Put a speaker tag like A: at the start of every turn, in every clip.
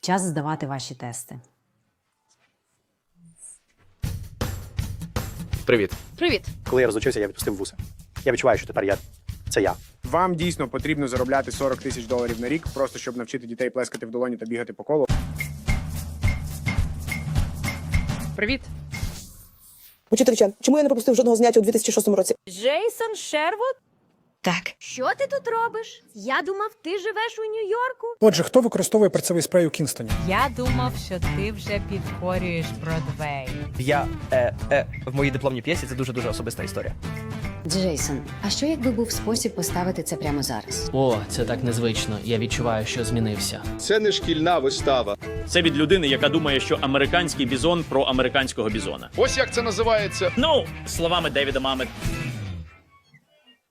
A: Час здавати ваші тести.
B: Привіт.
C: Привіт.
D: Коли я розлучився, я відпустив вуса. Я відчуваю, що тепер я це я.
E: Вам дійсно потрібно заробляти 40 тисяч доларів на рік, просто щоб навчити дітей плескати в долоні та бігати по колу.
C: Привіт.
F: Учительча, чому я не пропустив жодного заняття у 2006 році?
G: Джейсон Шервуд?
C: Так.
G: Що ти тут робиш? Я думав, ти живеш у Нью-Йорку.
H: Отже, хто використовує перцевий спрей у Кінстоні?
I: Я думав, що ти вже підкорюєш Бродвей.
B: Я е, е, в моїй дипломній п'єсі це дуже дуже особиста історія.
A: Джейсон, а що якби був спосіб поставити це прямо зараз?
J: О, це так незвично. Я відчуваю, що змінився.
K: Це не шкільна вистава.
L: Це від людини, яка думає, що американський бізон про американського бізона.
K: Ось як це називається.
L: Ну, словами Девіда Мамет.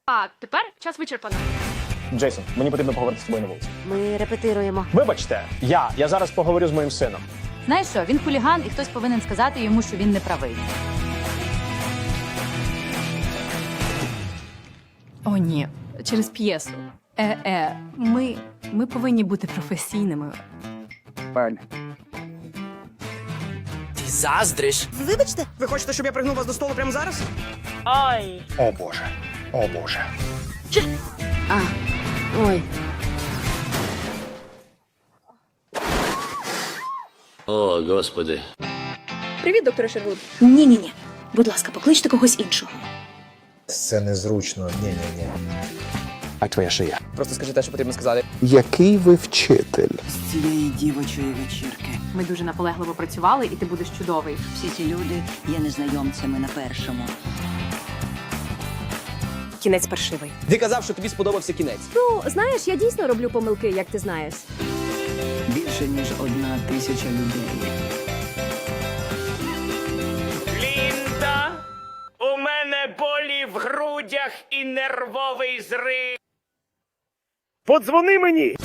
C: А тепер час вичерпано.
D: Джейсон, мені потрібно поговорити з тобою на вулиці.
G: Ми репетируємо.
D: Вибачте, я. Я зараз поговорю з моїм сином.
I: Знаєш що, він хуліган, і хтось повинен сказати йому, що він не правий. О, ні, через п'єсу. Е-е, ми, ми повинні бути професійними.
B: Ти заздриш.
F: Вибачте, ви хочете, щоб я пригнув вас до столу прямо зараз?
D: О Боже. О Боже.
A: А, ой.
L: О, господи.
C: Привіт, доктор Шервуд.
G: Ні, ні, ні. Будь ласка, покличте когось іншого.
H: Це незручно. Ні, ні, ні.
D: А твоя шия.
B: Просто скажи те, що потрібно сказати.
K: Який ви вчитель?
F: З цієї дівочої вечірки.
I: Ми дуже наполегливо працювали, і ти будеш чудовий.
F: Всі ці люди є незнайомцями на першому.
G: Кінець паршивий.
B: Ти казав, що тобі сподобався кінець.
G: Ну, знаєш, я дійсно роблю помилки, як ти знаєш.
F: Більше ніж одна тисяча людей.
L: Лінда, у мене болі в грудях і нервовий зрив.
E: Подзвони мені!